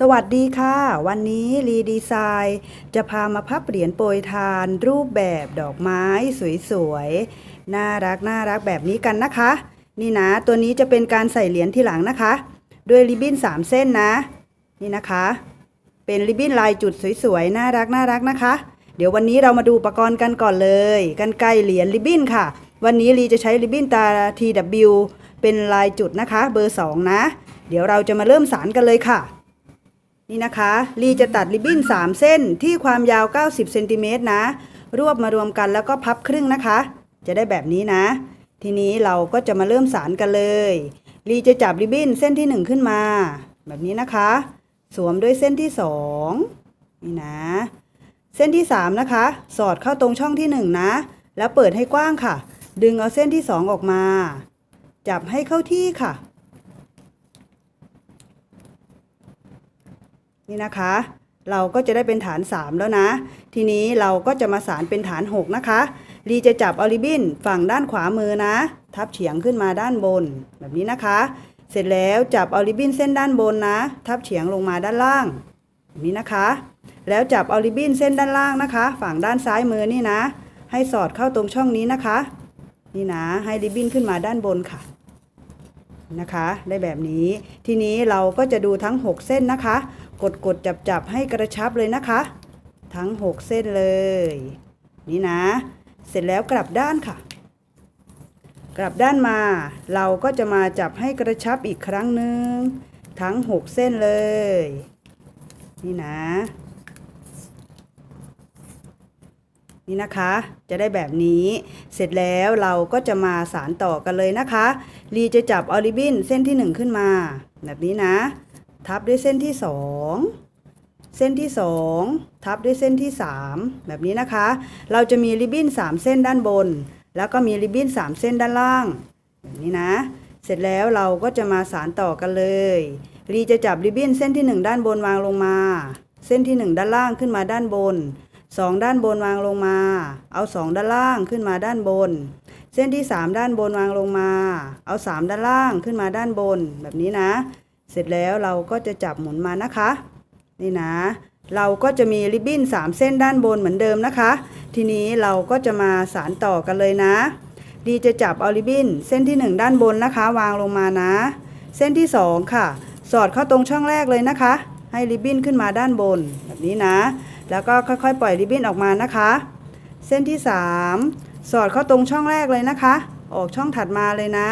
สวัสดีค่ะ วันนี้รีดีไซน์จะพามาพับเหรียญโปรยทาน รูปแบบดอกไม้สวยๆ น่ารักน่ารักแบบนี้กันนะคะ นี่นะ ตัวนี้จะเป็นการใส่เหรียญที่หลังนะคะ ด้วยริบบิ้น 3 เส้นนะ นี่นะคะ เป็นริบบิ้นลายจุดสวยๆ น่ารักน่ารักนะคะ เดี๋ยววันนี้เรามาดูอุปกรณ์กันก่อนเลยกันไกลเหรียญริบบิ้นค่ะ วันนี้รีจะใช้ริบบิ้นตา TW เป็นลายจุดนะคะ เบอร์ 2 นะ เดี๋ยวเราจะมาเริ่มสารกันเลยค่ะ นี่นะคะลีจะตัดริบบิ้น 3 เส้นที่ความยาว 90เซนติเมตรนะ รวบมารวมกันแล้วก็พับครึ่งนะคะ จะได้แบบนี้นะ ทีนี้เราก็จะมาเริ่มสารกันเลยลีจะจับริบบิ้นเส้นที่ 1 ขึ้นมา แบบนี้นะคะ สวมด้วยเส้นที่ 2 นี่นะ เส้นที่ 3 นะคะ สอดเข้าตรงช่องที่ 1 นะ แล้วเปิดให้กว้างค่ะ ดึงเอาเส้นที่ 2 ออกมา จับให้เข้าที่ค่ะ นี่นะคะ เราก็จะได้เป็นฐาน 3 แล้วนะ ทีนี้เราก็จะมาสารเป็นฐาน 6 นะคะ รีจะจับออริบินฝั่งด้านขวามือนะ ทับเฉียงขึ้นมาด้านบนแบบนี้นะคะ เสร็จแล้วจับออริบินเส้นด้านบนนะ ทับเฉียงลงมาด้านล่างแบบนี้นะคะ แล้วจับออริบินเส้นด้านล่างนะคะ ฝั่งด้านซ้ายมือนี่นะ ให้สอดเข้าตรงช่องนี้นะคะ นี่นะ ให้ริบบินขึ้นมาด้านบนค่ะนะคะ ได้แบบนี้ ทีนี้เราก็จะดูทั้ง 6 เส้นนะคะ กดกดจับจับให้กระชับเลยนะคะ ทั้ง 6 เส้นเลย นี่นะ เสร็จแล้วกลับด้านค่ะ กลับด้านมา เราก็จะมาจับให้กระชับอีกครั้งหนึ่งทั้ง 6 เส้นเลย นี่นะ นี่นะคะ จะได้แบบนี้ เสร็จแล้วเราก็จะมาสารต่อกันเลยนะคะ ลีจะจับออริบินเส้นที่ 1 ขึ้นมา แบบนี้นะ ทับด้วยเส้นที่ 2 เส้นที่ 2 ทับด้วยเส้นที่ 3 แบบนี้นะคะ เราจะมีริบบิ้น 3 เส้นด้านบน แล้วก็มีริบบิ้น 3 เส้นด้านล่าง แบบนี้นะ เสร็จแล้วเราก็จะมาสารต่อกันเลยรีจะจับริบบิ้นเส้นที่ 1 ด้านบนวางลงมา เส้นที่ 1 ด้านล่างขึ้นมาด้านบน 2 ด้านบนวางลงมา เอา 2 ด้านล่างขึ้นมาด้านบน เส้นที่ 3 ด้านบนวางลงมา เอา 3 ด้านล่างขึ้นมาด้านบน แบบนี้นะ เสร็จแล้วเราก็จะจับหมุนมานะคะ นี่นะ เราก็จะมีริบบิ้น3 เส้นด้านบนเหมือนเดิมนะคะ ทีนี้เราก็จะมาสารต่อกันเลยนะ ดีจะจับเอาริบบิ้นเส้นที่ 1 ด้านบนนะคะ วางลงมานะ เส้นที่ 2 ค่ะ สอดเข้าตรงช่องแรกเลยนะคะ ให้ริบบิ้นขึ้นมาด้านบนแบบนี้นะ แล้วก็ค่อยๆ ปล่อยริบบิ้นออกมานะคะ เส้นที่ 3 สอดเข้าตรงช่องแรกเลยนะคะ ออกช่องถัดมาเลยนะ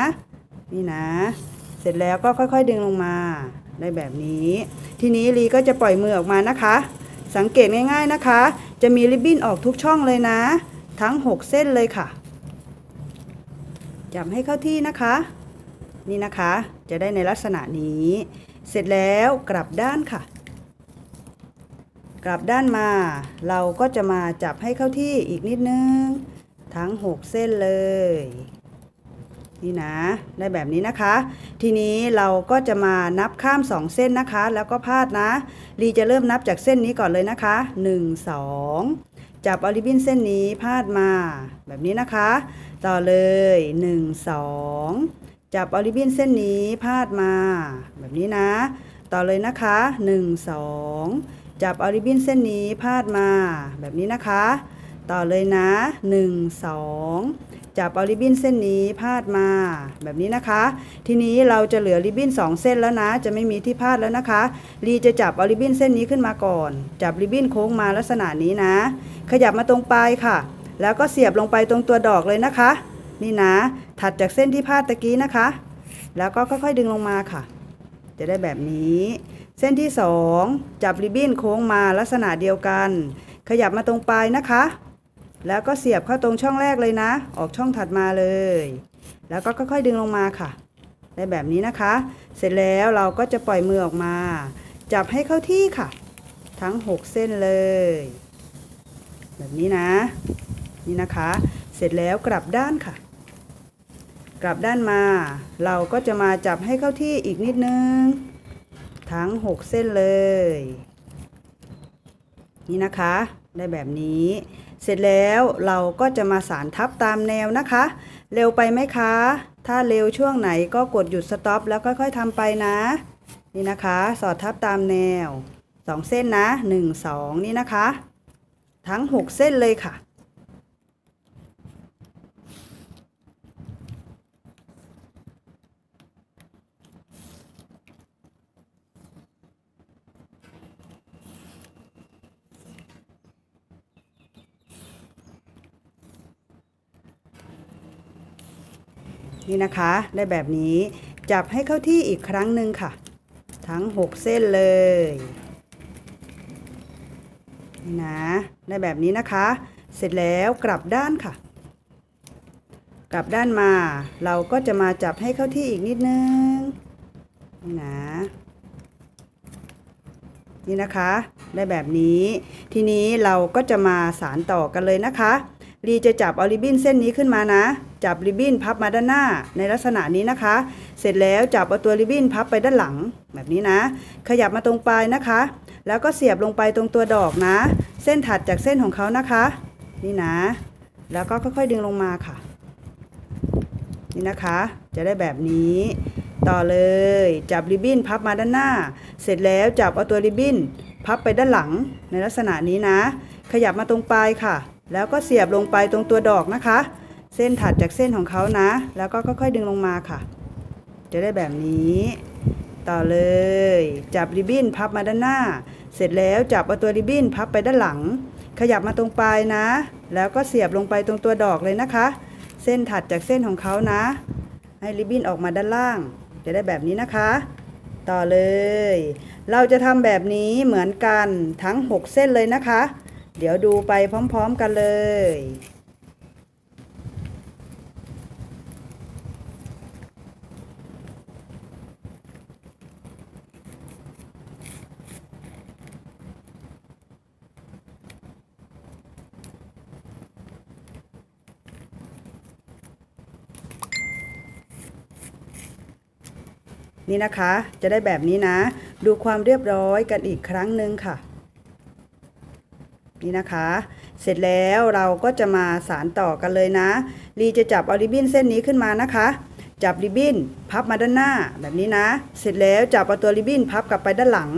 นี่นะ เสร็จแล้วก็ค่อยๆดึงลงมาได้แบบนี้ ทีนี้ลีก็จะปล่อยมือออกมานะคะ สังเกตง่ายๆนะคะ จะมีริบบิ้นออกทุกช่องเลยนะ ทั้ง 6 เส้นเลยค่ะ จับให้เข้าที่นะคะ นี่นะคะ จะได้ในลักษณะนี้ เสร็จแล้วกลับด้านค่ะ กลับด้านมา เราก็จะมาจับให้เข้าที่อีกนิดนึง ทั้ง 6 เส้นเลย นี่นะ ได้แบบนี้นะคะ ทีนี้เราก็จะมานับข้าม 2 เส้นนะคะ แล้วก็พาดนะลีจะเริ่มนับจากเส้นนี้ก่อนเลยนะคะ 1 2 จับออริบินเส้นนี้พาดมา แบบนี้นะคะ ต่อเลย 1 2 จับออริบินเส้นนี้พาดมา แบบนี้นะ ต่อเลยนะคะ 1 2 จับออริบินเส้นนี้พาดมา แบบนี้นะคะ ต่อเลยนะ 1 2 จับเอาริบบิ้นเส้นนี้พาดมาแบบนี้นะคะ ทีนี้เราจะเหลือริบบิ้น2 เส้นแล้วนะ จะไม่มีที่พาดแล้วนะคะลีจะจับเอาริบบิ้นเส้นนี้ขึ้นมาก่อน จับริบบิ้นโค้งมาลักษณะนี้นะ ขยับมาตรงปลายค่ะ แล้วก็เสียบลงไปตรงตัวดอกเลยนะคะ นี่นะ ถัดจากเส้นที่พาดตะกี้นะคะ แล้วก็ค่อยๆดึงลงมาค่ะ จะได้แบบนี้ เส้นที่ 2 จับริบบิ้นโค้งมาลักษณะเดียวกัน ขยับมาตรงปลายนะคะ แล้วก็เสียบเข้าตรงช่องแรกเลยนะ ออกช่องถัดมาเลย แล้วก็ค่อยๆดึงลงมาค่ะ ได้แบบนี้นะคะ เสร็จแล้วเราก็จะปล่อยมือออกมา จับให้เข้าที่ค่ะ ทั้ง 6 เส้นเลย แบบนี้นะ นี่นะคะ เสร็จแล้วกลับด้านค่ะ กลับด้านมา เราก็จะมาจับให้เข้าที่อีกนิดนึง ทั้ง 6 เส้นเลย นี่นะคะ ได้แบบนี้ เสร็จแล้วเราก็จะมาสารทับตามแนวนะคะ เร็วไปไหมคะ ถ้าเร็วช่วงไหนก็กดหยุดสต็อปแล้วค่อยๆทำไปนะ นี่นะคะ สอดทับตามแนวสองเส้นนะหนึ่งสองนี่นะคะ ทั้งหกเส้นเลยค่ะ นี่นะคะได้แบบนี้จับให้เข้าที่อีกครั้งหนึ่งค่ะ ทั้ง 6 เส้นเลยนี่นะได้แบบนี้นะคะ เสร็จแล้วกลับด้านค่ะ กลับด้านมาเราก็จะมาจับให้เข้าที่อีกนิดนึงนี่นะนี่นะคะ ได้แบบนี้ ทีนี้เราก็จะมาสารต่อกันเลยนะคะ รีจะจับเอริบินเส้นนี้ขึ้นมานะ จับริบบิ้นพับมาด้านหน้าในลักษณะนี้นะคะ เสร็จแล้วจับเอาตัวริบบิ้นพับไปด้านหลังแบบนี้นะ ขยับมาตรงปลายนะคะ แล้วก็เสียบลงไปตรงตัวดอกนะ เส้นถัดจากเส้นของเขานะคะ นี่นะ แล้วก็ค่อยๆดึงลงมาค่ะ นี่นะคะ จะได้แบบนี้ต่อเลยจับริบบิ้นพับมาด้านหน้า เสร็จแล้วจับเอาตัวริบบิ้นพับไปด้านหลังในลักษณะนี้นะ ขยับมาตรงปลายค่ะ แล้วก็เสียบลงไปตรงตัวดอกนะคะ เส้นถัดจากเส้นของเขานะ แล้วก็ค่อยๆดึงลงมาค่ะ จะได้แบบนี้ ต่อเลย จับริบบิ้นพับมาด้านหน้า เสร็จแล้วจับเอาตัวริบบิ้นพับไปด้านหลัง ขยับมาตรงปลายนะ แล้วก็เสียบลงไปตรงตัวดอกเลยนะคะ เส้นถัดจากเส้นของเขานะ ให้ริบบิ้นออกมาด้านล่าง จะได้แบบนี้นะคะ ต่อเลย เราจะทำแบบนี้เหมือนกันทั้ง 6 เส้นเลยนะคะ เดี๋ยวดูไปพร้อม ๆ กันเลย นี่นะคะ จะได้แบบนี้นะ ดูความเรียบร้อยกันอีกครั้งหนึ่งค่ะ นี่นะคะ เสร็จแล้วเราก็จะมาสารต่อกันเลยนะ ลีจะจับเอาริบบิ้นเส้นนี้ขึ้นมานะคะ จับริบบิ้นพับมาด้านหน้าแบบนี้นะ เสร็จแล้วจับเอาตัวริบบิ้นพับกลับไปด้านหลัง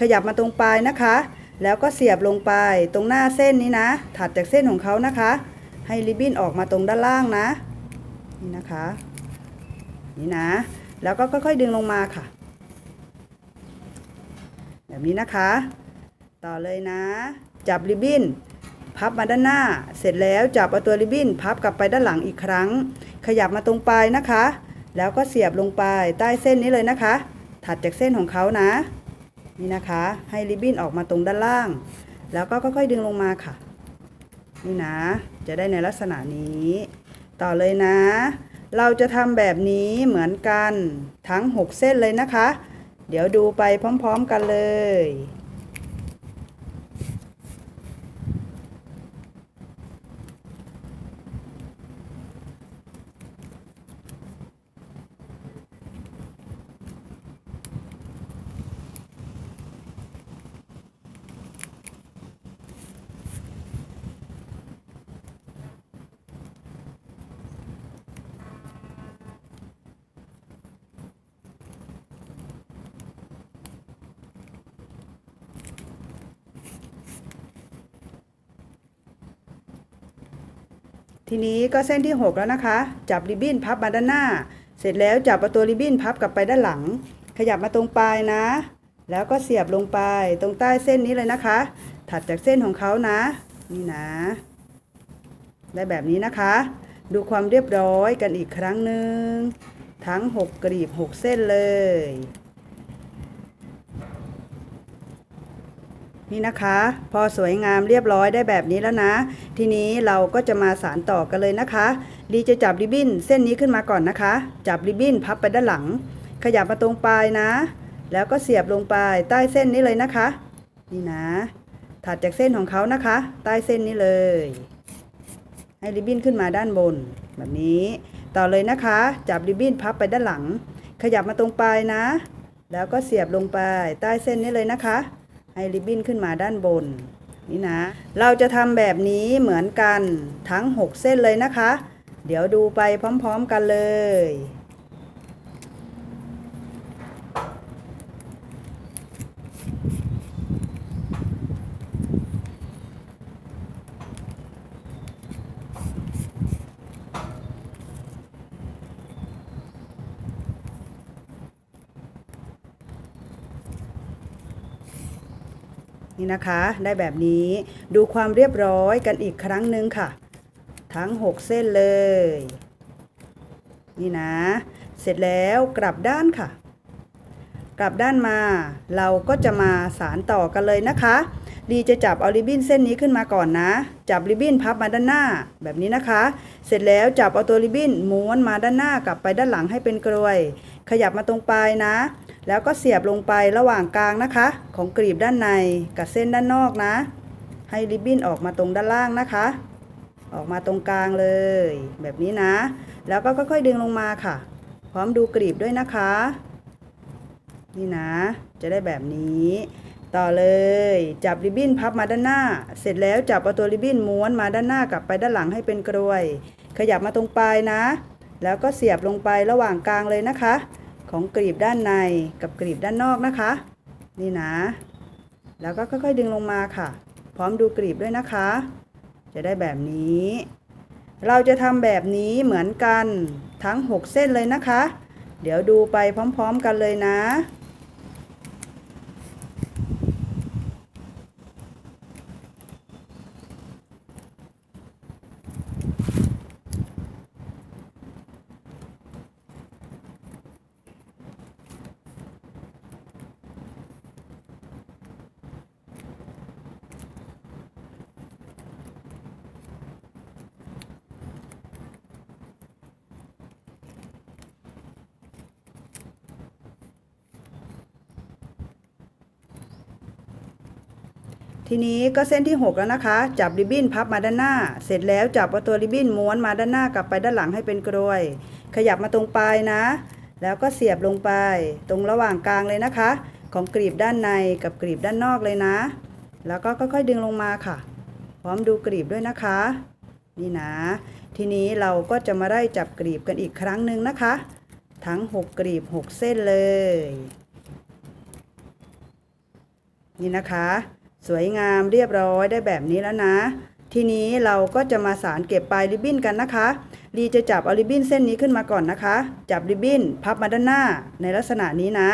ขยับมาตรงปลายนะคะ แล้วก็เสียบลงไปตรงหน้าเส้นนี้นะ ถัดจากเส้นของเขานะคะ ให้ริบบิ้นออกมาตรงด้านล่างนะ นี่นะคะ นี่นะ แล้วก็ค่อยๆดึงลงมาค่ะ แบบนี้นะคะ ต่อเลยนะ จับริบบิ้น พับมาด้านหน้า เสร็จแล้วจับเอาตัวริบบิ้น พับกลับไปด้านหลังอีกครั้ง ขยับมาตรงปลายนะคะ แล้วก็เสียบลงไปใต้เส้นนี้เลยนะคะ ถัดจากเส้นของเขานะ นี่นะคะ ให้ริบบิ้นออกมาตรงด้านล่าง แล้วก็ค่อยๆดึงลงมาค่ะ นี่นะ จะได้ในลักษณะนี้ ต่อเลยนะ เราจะทำแบบนี้เหมือนกันทั้ง 6 เส้นเลยนะคะ เดี๋ยวดูไปพร้อม ๆ กันเลย ทีนี้ก็เส้นที่ 6 แล้วนะคะ จับริบบิ้นพับมาด้านหน้า เสร็จแล้วจับเอาตัวริบบิ้นพับกลับไปด้านหลัง ขยับมาตรงปลายนะ แล้วก็เสียบลงไปตรงใต้เส้นนี้เลยนะคะ ถัดจากเส้นของเขานะ นี่นะ ได้แบบนี้นะคะ ดูความเรียบร้อยกันอีกครั้งหนึ่งทั้ง 6 กรีบ 6 เส้นเลย นี่นะคะ พอสวยงามเรียบร้อยได้แบบนี้แล้วนะ ทีนี้เราก็จะมาสารต่อกันเลยนะคะ ดีจะจับริบบิ้นเส้นนี้ขึ้นมาก่อนนะคะ จับริบบิ้นพับไปด้านหลัง ขยับมาตรงปลายนะ แล้วก็เสียบลงไปใต้เส้นนี้เลยนะคะ นี่นะ ถัดจากเส้นของเขานะคะ ใต้เส้นนี้เลย ให้ริบบิ้นขึ้นมาด้านบน แบบนี้ ต่อเลยนะคะ จับริบบิ้นพับไปด้านหลัง ขยับมาตรงปลายนะ แล้วก็เสียบลงไปใต้เส้นนี้เลยนะคะ ให้ริบบิ้นขึ้นมาด้านบนนี่นะ เราจะทำแบบนี้เหมือนกันทั้ง 6 เส้นเลยนะคะ เดี๋ยวดูไปพร้อม ๆ กันเลย นี่นะคะ ได้แบบนี้ดูความเรียบร้อยกันอีกครั้งหนึ่งค่ะ ทั้ง 6 เส้นเลย นี่นะ เสร็จแล้วกลับด้านค่ะ กลับด้านมา เราก็จะมาสารต่อกันเลยนะคะลีจะจับเอาริบบิ้นเส้นนี้ขึ้นมาก่อนนะ จับริบบิ้นพับมาด้านหน้าแบบนี้นะคะ เสร็จแล้วจับเอาตัวริบบิ้นม้วนมาด้านหน้ากลับไปด้านหลังให้เป็นกรวย ขยับมาตรงปลายนะ แล้วก็เสียบลงไประหว่างกลางนะคะ ของกรีบด้านในกับเส้นด้านนอกนะ ให้ริบบิ้นออกมาตรงด้านล่างนะคะ ออกมาตรงกลางเลย แบบนี้นะ แล้วก็ค่อยๆดึงลงมาค่ะ พร้อมดูกรีบด้วยนะคะ นี่นะ จะได้แบบนี้ ต่อเลยจับริบบิ้นพับมาด้านหน้า เสร็จแล้วจับเอาตัวริบบิ้นม้วนมาด้านหน้ากลับไปด้านหลังให้เป็นกรวย ขยับมาตรงปลายนะ แล้วก็เสียบลงไประหว่างกลางเลยนะคะ ของกรีบด้านในกับกรีบด้านนอกนะคะ นี่นะ แล้วก็ค่อยๆดึงลงมาค่ะ พร้อมดูกรีบด้วยนะคะ จะได้แบบนี้ เราจะทำแบบนี้เหมือนกันทั้ง 6 เส้นเลยนะคะ เดี๋ยวดูไปพร้อมๆกันเลยนะ ทีนี้ก็เส้นที่ 6 แล้วนะคะ จับริบบิ้นพับมาด้านหน้า เสร็จแล้วจับเอาตัวริบบิ้นม้วนมาด้านหน้ากลับไปด้านหลังให้เป็นกรวย ขยับมาตรงปลายนะ แล้วก็เสียบลงไป ตรงระหว่างกลางเลยนะคะ ของกรีบด้านในกับกรีบด้านนอกเลยนะ แล้วก็ค่อยๆดึงลงมาค่ะ พร้อมดูกรีบด้วยนะคะ นี่นะ ทีนี้เราก็จะมาได้จับกรีบกันอีกครั้งหนึ่งนะคะ ทั้ง 6 กรีบ 6 เส้นเลย นี่นะคะ สวยงามเรียบร้อยได้แบบนี้แล้วนะ ทีนี้เราก็จะมาสารเก็บปลายริบบิ้นกันนะคะลีจะจับเอาริบบิ้นเส้นนี้ขึ้นมาก่อนนะคะ จับริบบิ้นพับมาด้านหน้าในลักษณะนี้นะ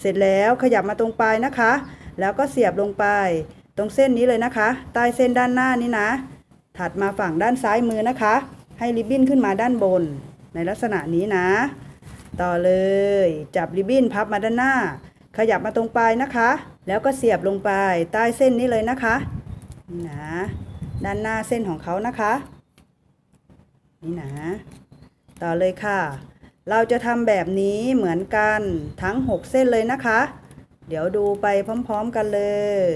เสร็จแล้วขยับมาตรงปลายนะคะ แล้วก็เสียบลงไป ตรงเส้นนี้เลยนะคะ ใต้เส้นด้านหน้านี้นะ ถัดมาฝั่งด้านซ้ายมือนะคะ ให้ริบบิ้นขึ้นมาด้านบน ในลักษณะนี้นะ ต่อเลย จับริบบิ้นพับมาด้านหน้า ขยับมาตรงปลายนะคะ แล้วก็เสียบลงไปใต้เส้นนี้เลยนะคะนี่นะด้านหน้าเส้นของเขานะคะนี่นะต่อเลยค่ะ เราจะทำแบบนี้เหมือนกันทั้ง 6 เส้นเลยนะคะ เดี๋ยวดูไปพร้อม ๆ กันเลย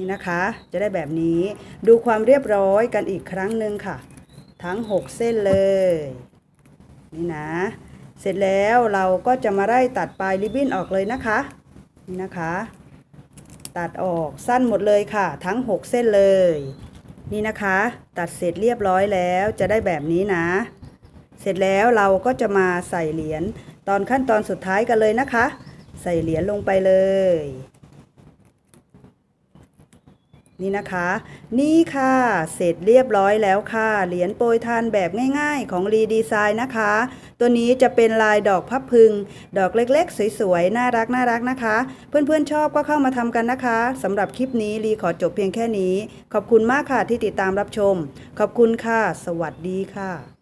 นี่นะคะ จะได้แบบนี้ดูความเรียบร้อยกันอีกครั้งหนึ่งค่ะ ทั้ง 6 เส้นเลย นี่นะ เสร็จแล้วเราก็จะมาไล่ตัดปลายริบบิ้นออกเลยนะคะ นี่นะคะ ตัดออกสั้นหมดเลยค่ะ ทั้ง 6 เส้นเลย นี่นะคะ ตัดเสร็จเรียบร้อยแล้วจะได้แบบนี้นะ เสร็จแล้วเราก็จะมาใส่เหรียญตอนขั้นตอนสุดท้ายกันเลยนะคะ ใส่เหรียญลงไปเลย นี่นะคะ นี่ค่ะ เสร็จเรียบร้อยแล้วค่ะ เหรียญโปรยทานแบบง่ายๆ ของรีดีไซน์นะคะ ตัวนี้จะเป็นลายดอกพับพึง ดอกเล็กๆ สวยๆ น่ารักน่ารักนะคะ เพื่อนๆชอบก็เข้ามาทำกันนะคะสำหรับคลิปนี้รีขอจบเพียงแค่นี้ ขอบคุณมากค่ะที่ติดตามรับชม ขอบคุณค่ะ สวัสดีค่ะ